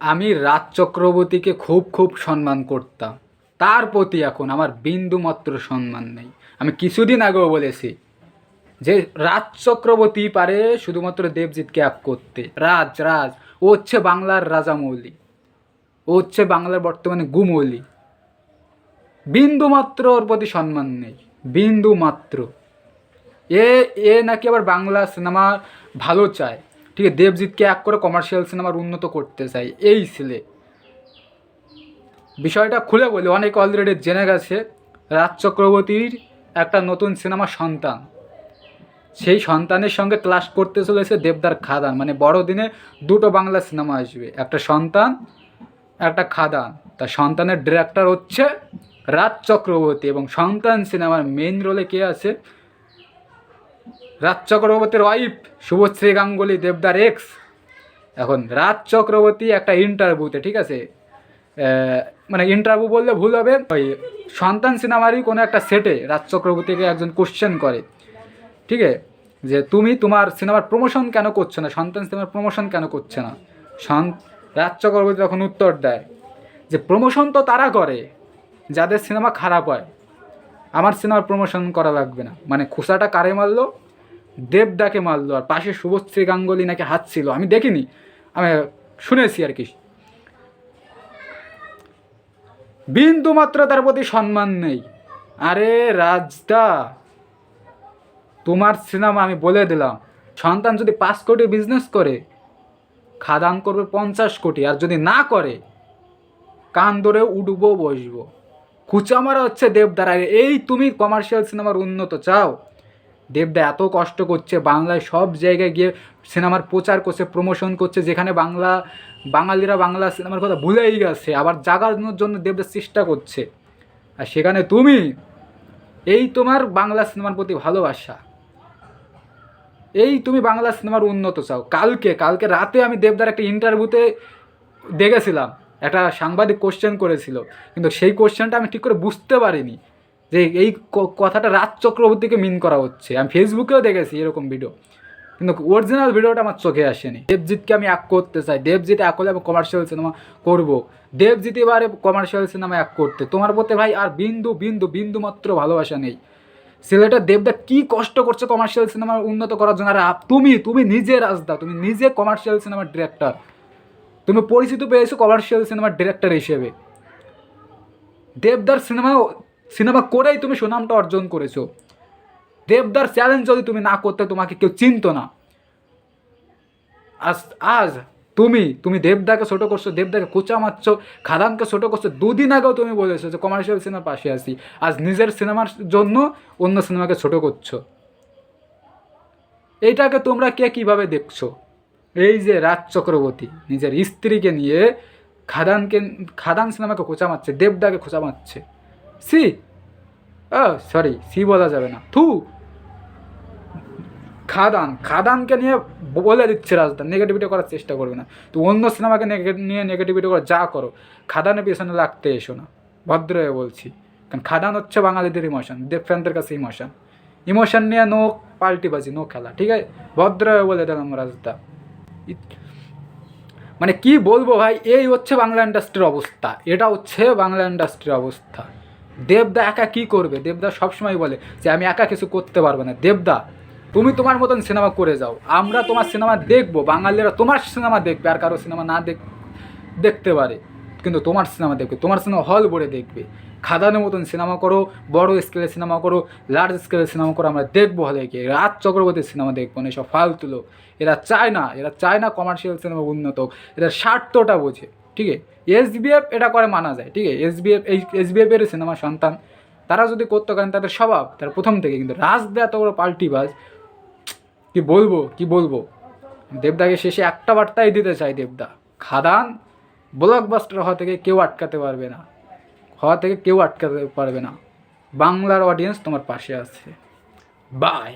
আমি রাজ চক্রবর্তীকে খুব খুব সম্মান করতাম। তার প্রতি এখন আমার বিন্দুমাত্র সম্মান নেই। আমি কিছুদিন আগেও বলেছি যে রাজ চক্রবর্তী পারে শুধুমাত্র দেবজিৎকে এক করতে। রাজ রাজ, ও হচ্ছে বাংলার রাজামৌলি ও হচ্ছে বাংলার বর্তমানে গুমৌলি। বিন্দুমাত্র ওর প্রতি সম্মান নেই। বিন্দুমাত্র। এ এ নাকি আবার বাংলা সিনেমা ভালো চায়। ঠিক আছে, দেবজিৎকে এক করে কমার্শিয়াল সিনেমার উন্নত করতে চাই, এই ছেলে। বিষয়টা খুলে বলি, অনেক অলরেডি জেনে গেছে, রাজ চক্রবর্তীর একটা নতুন সিনেমা সন্তান। সেই সন্তানের সঙ্গে ক্লাস করতে চলেছে দেবদার খাদান মানে বড়দিনে দুটো বাংলা সিনেমা আসবে, একটা সন্তান, একটা খাদান। তা সন্তানের ডিরেক্টর হচ্ছে রাজ চক্রবর্তী এবং সন্তান সিনেমার মেইন রোলে কে আছে? রাজ চক্রবর্তীর ওয়াইফ শুভশ্রী গাঙ্গুলি দেবদার এক্স এখন রাজ চক্রবর্তী একটা ইন্টারভিউতে ঠিক আছে? মানে ইন্টারভিউ বললে ভুল হবে। ওই সন্তান সিনেমারই কোনো একটা সেটে রাজ চক্রবর্তীকে একজন কোশ্চেন করে। ঠিক আছে? যে তুমি তোমার সিনেমার প্রমোশন কেন করছ না? সন্তান সিনেমার প্রমোশন কেন করছে না? রাজ চক্রবর্তী তখন উত্তর দেয় যে প্রমোশন তো তারা করে, যাদের সিনেমা খারাপ হয়। আমার সিনেমার প্রমোশন করা লাগবে না। মানে খোসাটা কারে মারলো? দেবদাকে মারলো আর পাশে শুভশ্রী গাঙ্গুলি নাকি হাত ছিল আমি দেখিনি। আমি শুনেছি আর কি। বিন্দু মাত্র তার প্রতি সম্মান নেই। আরে রাজদা, তোমার সিনেমা আমি বলে দিলাম। সন্তান যদি পাঁচ কোটি বিজনেস করে, খাদান করবে পঞ্চাশ কোটি। আর যদি না করে, কান ধরে উঠবো বসবো। কুচামারা হচ্ছে দেবদার। আর এই তুমি কমার্শিয়াল সিনেমার উন্নত, চাও? দেবদা এত কষ্ট করছে, বাংলায় সব জায়গায় গিয়ে সিনেমার প্রচার করছে প্রমোশন করছে, যেখানে বাংলা, বাঙালিরা বাংলা সিনেমার কথা ভুলেই গেছে, আবার জাগানোর জন্য দেবদা চেষ্টা করছে। আর সেখানে তুমি, এই তোমার বাংলা সিনেমার প্রতি ভালোবাসা। এই তুমি বাংলা সিনেমার উন্নত চাও। কালকে কালকে রাতে আমি দেবদার একটা ইন্টারভিউতে দেখেছিলাম, একটা সাংবাদিক কোশ্চেন করেছিল। কিন্তু সেই কোশ্চেনটা আমি ঠিক করে বুঝতে পারিনি। যে এই কথাটা রাজ চক্রবর্তীকে মিন করা হচ্ছে। আমি ফেসবুকেও দেখেছি এরকম ভিডিও কিন্তু অরিজিনাল ভিডিওটা আমার চোখে আসেনি। দেবজিৎকে আমি এক করতে চাই। দেবজিৎ এক হলে আমি কমার্শিয়াল সিনেমা করব। দেবজিৎ এবারে কমার্শিয়াল সিনেমা এক করতে। তোমার প্রতি ভাই আর বিন্দু বিন্দু বিন্দু মাত্র ভালোবাসা নেই। ছেলেটা দেবদা কি কষ্ট করছে কমার্শিয়াল সিনেমা উন্নত করার জন্য। আর তুমি তুমি নিজে রাজদা। তুমি নিজে কমার্শিয়াল সিনেমার ডিরেক্টর তুমি পরিচিত পেয়েছ কমার্শিয়াল সিনেমার ডিরেক্টর হিসেবে। দেবদার সিনেমা সিনেমা করেই তুমি সুনামটা অর্জন করেছ। দেবদার চ্যালেঞ্জ যদি তুমি না করতে, তোমাকে কেউ চিনত না। আজ আজ তুমি তুমি দেবদাকে ছোটো করছ, দেবদাকে কোচা মারছো, খাদানকে ছোটো করছ, দুদিন আগেও তুমি বলেছ যে, কমার্শিয়াল সিনেমার পাশে আসি আজ নিজের সিনেমার জন্য অন্য সিনেমাকে ছোটো করছ। এইটাকে তোমরা কে কীভাবে দেখছ? এই যে রাজ চক্রবর্তী, নিজের স্ত্রীকে নিয়ে খাদানকে, খাদান সিনেমাকে খোঁচা মারছে, দেবদাকে খোঁচা মারছে। সি? ও সরি সি বলা যাবে না। থু। খাদান, খাদানকে নিয়ে বলে দিচ্ছে রাজদান নেগেটিভিটি করার চেষ্টা করবে না। তো অন্য সিনেমাকে নিয়ে নেগেটিভিটি করে, যা করো, খাদানের পেছনে লাগতে এসো না। ভদ্র হয়ে বলছি। কারণ খাদান হচ্ছে বাঙালিদের ইমোশন দেব ফ্যানদের কাছে ইমোশন ইমোশন নিয়ে নো পাল্টিবাজি নো খেলা, ঠিক আছে? ভদ্র হয়ে বলে দিলাম রাজদা। মানে কি বলব ভাই, এই হচ্ছে বাংলা ইন্ডাস্ট্রির অবস্থা। এটা হচ্ছে বাংলা ইন্ডাস্ট্রির অবস্থা। দেবদা একা কি করবে? দেবদা সবসময় বলে যে, আমি একা কিছু করতে পারব না। দেবদা, তুমি তোমার মতন সিনেমা করে যাও। আমরা তোমার সিনেমা দেখব। বাঙালিরা তোমার সিনেমা দেখবে আর কারও সিনেমা না দেখ, দেখতে পারে। কিন্তু তোমার সিনেমা দেখবে। তোমার সিনেমা হল ভরে দেখবে। খাদানের মতন সিনেমা করো, বড় স্কেলের সিনেমা করো লার্জ স্কেলের সিনেমা করো, আমরা দেখব হলে গিয়ে রাজ চক্রবর্তীর সিনেমা দেখব না এসব ফালতুলো এরা চায় না, এরা চায় না কমার্শিয়াল সিনেমা উন্নত এরা স্বার্থটা বোঝে। ঠিক আছে বিএফ এটা করে মানা যায় ঠিক আছে এস বিএফ এই এস বিএফের সিনেমা সন্তান। তারা যদি করতে পারেন তাদের স্বভাব, তার প্রথম থেকে কিন্তু রাজ দেয়া এত বড় পাল্টিবাজ কি বলব কি বলব? দেবদাকে শেষে একটা বার্তাই দিতে চাই দেবদা। খাদান ব্লকবাস্টার হওয়া থেকে কেউ আটকাতে পারবে না। হওয়া থেকে কেউ আটকাতে পারবে না। বাংলার অডিয়েন্স তোমার পাশে আছে। বাই